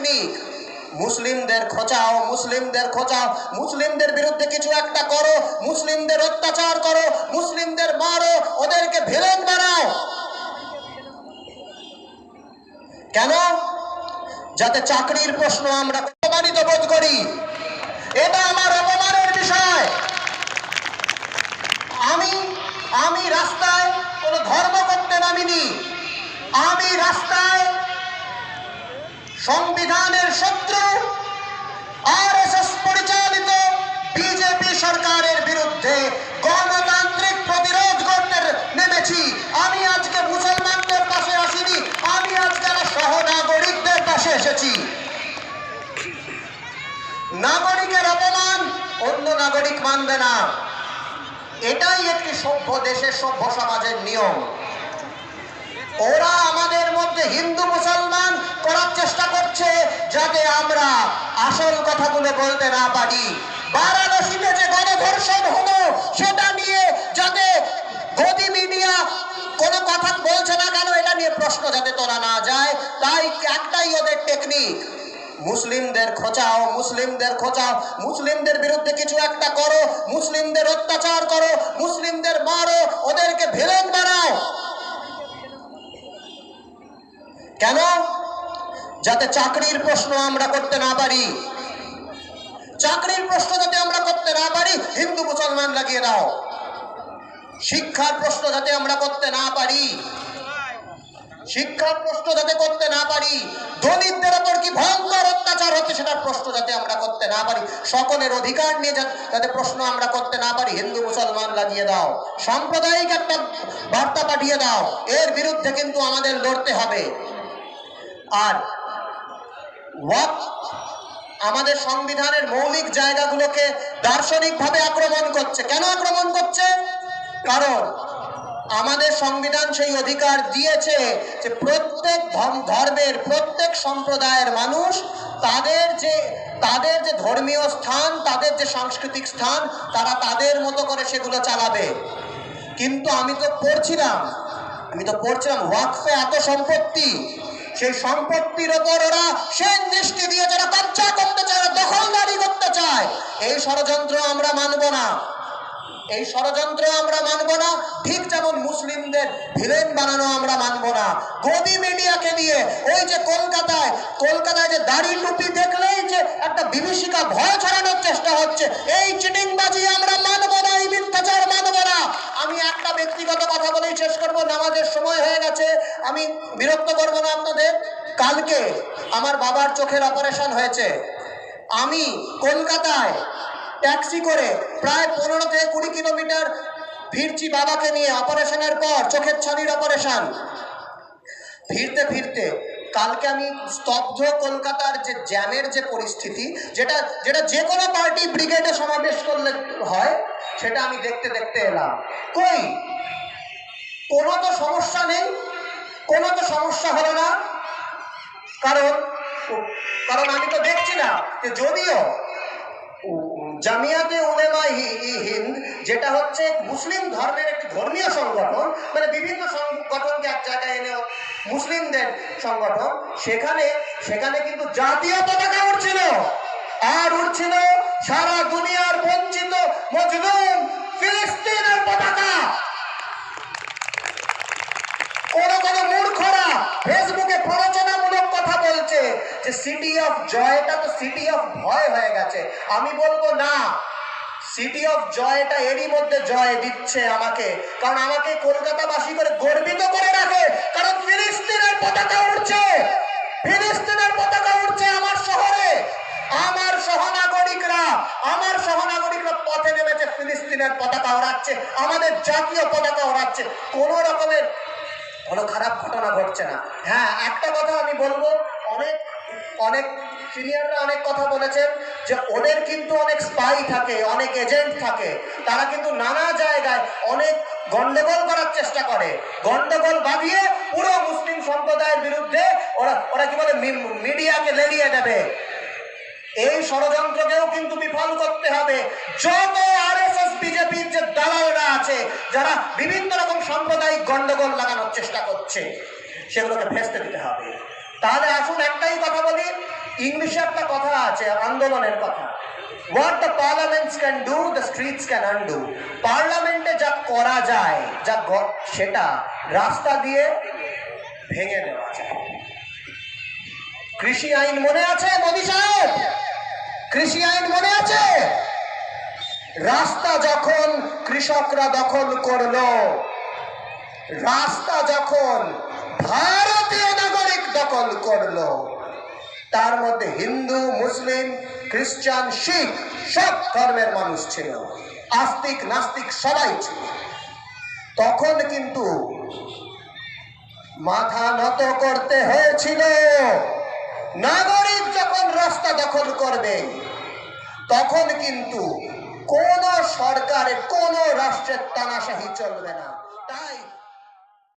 Technique মুসলিমদের খোঁচাও মুসলিমদের খোঁচাও। মুসলিমদের বিরুদ্ধে কিছু একটা করো, মুসলিমদের অত্যাচার করো, মুসলিমদের মারো, ওদেরকে ভিলেন বানাও। কেন? যাতে চাকরির প্রশ্ন আমরা অপমানিত বোধ করি। এটা আমার অপমানের বিষয়। আমি আমি রাস্তায় কোনো ধর্ম করতে নামিনি। আমি রাস্তায় সংবিধানের শত্রু আর এস এস পরিচালিত বিজেপি সরকারের বিরুদ্ধে গণতান্ত্রিক প্রতিরোধ করতে নেমেছি। আমি আজকে মুসলমানদের পাশে আসিনি, আমি আজকে সহনাগরিকদের পাশে এসেছি। নাগরিকের অপমান অন্য নাগরিক মানবে না। এটাই একটি সভ্য দেশের সভ্য সমাজের নিয়ম। ওরা আমাদের মধ্যে হিন্দু মুসলমান করার করছে যাতে আমরা আসল কথাগুলো বলতে না পারি। বারাণসীতে যে গণধর্ষণ হলো, সেটা নিয়ে যাতে গদি মিডিয়া কোনো কথা বলছে না কেন, এটা নিয়ে প্রশ্ন যাতে তোলা না যায়, তাই একটাই ওদের টেকনিক মুসলিমদের খোঁচাও মুসলিমদের খোঁচাও, মুসলিমদের বিরুদ্ধে কিছু একটা করো, মুসলিমদের অত্যাচার করো, মুসলিমদের মারো, ওদেরকে ভিলেন বানাও। কেন? যাতে চাকরির প্রশ্ন আমরা করতে না পারি। চাকরির প্রশ্ন যাতে আমরা করতে না পারি, হিন্দু মুসলমান লাগিয়ে দাও। শিক্ষার প্রশ্ন যাতে আমরা করতে না পারি। শিক্ষার প্রশ্ন যাতে করতে না পারি। দলিতদের ওপর কি ভয়ঙ্কর অত্যাচার হচ্ছে সেটার প্রশ্ন যাতে আমরা করতে না পারি। সকলের অধিকার নিয়ে যাতে প্রশ্ন আমরা করতে না পারি, হিন্দু মুসলমান লাগিয়ে দাও। সাম্প্রদায়িক একটা বার্তা পাঠিয়ে দাও। এর বিরুদ্ধে কিন্তু আমাদের লড়তে হবে। আর ওয়াক আমাদের সংবিধানের মৌলিক জায়গাগুলোকে দার্শনিকভাবে আক্রমণ করছে। কেন আক্রমণ করছে? কারণ আমাদের সংবিধান সেই অধিকার দিয়েছে যে প্রত্যেক ধর্ম- ধর্মের, প্রত্যেক সম্প্রদায়ের মানুষ তাদের যে তাদের যে ধর্মীয় স্থান, তাদের যে সাংস্কৃতিক স্থান, তারা তাদের মতো করে সেগুলো চালাবে। কিন্তু আমি তো পড়ছিলাম, আমি তো পড়ছিলাম ওয়াকফে এত সম্পত্তি সেই সম্পত্তির ওপর ওরা সেই দৃষ্টি দিয়ে যারা কবজা করতে চায় দখলদারি করতে চায়। এই ষড়যন্ত্র আমরা মানব না। এই ষড়যন্ত্র আমরা মানব না। ঠিক যেমন মুসলিমদের ভিলেন বানানো আমরা মানব না। গদি মিডিয়াকে দিয়ে ওই যে কলকাতায় কলকাতায় যে দাড়ি টুপি দেখলেই যে একটা বিভীষিকা ভয় ছড়ানোর চেষ্টা হচ্ছে, এই চিটিংবাজি আমরা মানব না, এই মিথ্যাচার মানব না। আমি একটা ব্যক্তিগত কথা বলেই শেষ করব। নামাজের সময় হয়ে গেছে। আমি করব না আপনাদের? কালকে আমার বাবার চোখের অপারেশন হয়েছে। আমি কলকাতায় ট্যাক্সি করে প্রায় পনেরো থেকে কুড়ি কিলোমিটার ফিরছি বাবাকে নিয়ে অপারেশনের পর, চোখের ছানির অপারেশন। ফিরতে ফিরতে কালকে আমি স্তব্ধ কলকাতার যে জ্যামের যে পরিস্থিতি, যেটা যেটা যে কোনো পার্টি ব্রিগেডে সমাবেশ করলে হয়, সেটা আমি দেখতে দেখতে এলাম। কই? কোনো তো সমস্যা নেই। কোনো তো সমস্যা হলো না। কারণ কারণ আমি তো দেখছি না যে যদিও জামিয়াতে উলেমা হিন্দ যেটা হচ্ছে মুসলিম ধর্মের একটি ধর্মীয় সংগঠন মানে বিভিন্ন সংগঠনকে এক জায়গায় এনে মুসলিমদের সংগঠন, সেখানে সেখানে কিন্তু জাতীয় পতাকা উঠছিল আর উঠছিল সারা দুনিয়ার বঞ্চিত মজলুম ফিলিস্তিনের পতাকা কোন কোন মূর্খরা ফেসবুকে প্ররোচনামূলক কথা বলছে যে সিটি অফ জয়টা তো সিটি অফ ভয় হয়ে গেছে। আমি বলব না। সিটি অফ জয়টা এরই মধ্যে জয় দিচ্ছে আমাকে। কারণ আমাকে কলকাতাবাসী করে গর্বিত করে রাখে। কারণ ফিলিস্তিনের পতাকা উঠছে ফিলিস্তিনের পতাকা উঠছে আমার শহরে। আমার সহনাগরিকরা আমার সহনাগরিকরা পথে নেমেছে, ফিলিস্তিনের পতাকা ওড়াচ্ছে, আমাদের জাতীয় পতাকা ওড়াচ্ছে। কোনো রকমের কোনো খারাপ ঘটনা ঘটছে না। হ্যাঁ একটা কথা আমি বলব, অনেক অনেক সিনিয়ররা অনেক কথা বলেছেন যে ওদের কিন্তু অনেক স্পাই থাকে, অনেক এজেন্ট থাকে। তারা কিন্তু নানা জায়গায় অনেক গন্ডগোল করার চেষ্টা করে। গন্ডগোল বাঁধিয়ে পুরো মুসলিম সম্প্রদায়ের বিরুদ্ধে ওরা ওরা কি বলে মিডিয়াকে লেলিয়ে দেবে। এই ষড়যন্ত্রকেও কিন্তু বিফল করতে হবে। যত আর এস এস বিজেপির যে দালালরা আছে, যারা বিভিন্ন রকম সাম্প্রদায়িক গন্ডগোল লাগানোর চেষ্টা করছে, সেগুলোকে ভেস্তে দিতে হবে। তাহলে আসুন একটাই কথা ইংলিশে একটা কথা আছে, আন্দোলনের কথা। What the parliaments can do the streets can undo পার্লামেন্টে যা করা যায়, যা সেটা রাস্তা দিয়ে ভেঙে দেওয়া যায়। কৃষি আইন মনে আছে, মোদী সাহেব? কৃষি আইন মনে আছে? রাস্তা যখন কৃষকরা দখল করল, রাস্তা যখন ভারতীয় নাগরিক দখল করল তার মধ্যে হিন্দু, মুসলিম, খ্রিস্টান, শিখ সব ধর্মের মানুষ ছিল। আস্তিক, নাস্তিক সবাই ছিল। তখন কিন্তু মাথা নত করতে হয়েছিল। নাগরিক যখন রাস্তা দখল করবে, তখন কিন্তু কোন সরকারের কোন রাষ্ট্রের তানাশাহি চলবে না। তাই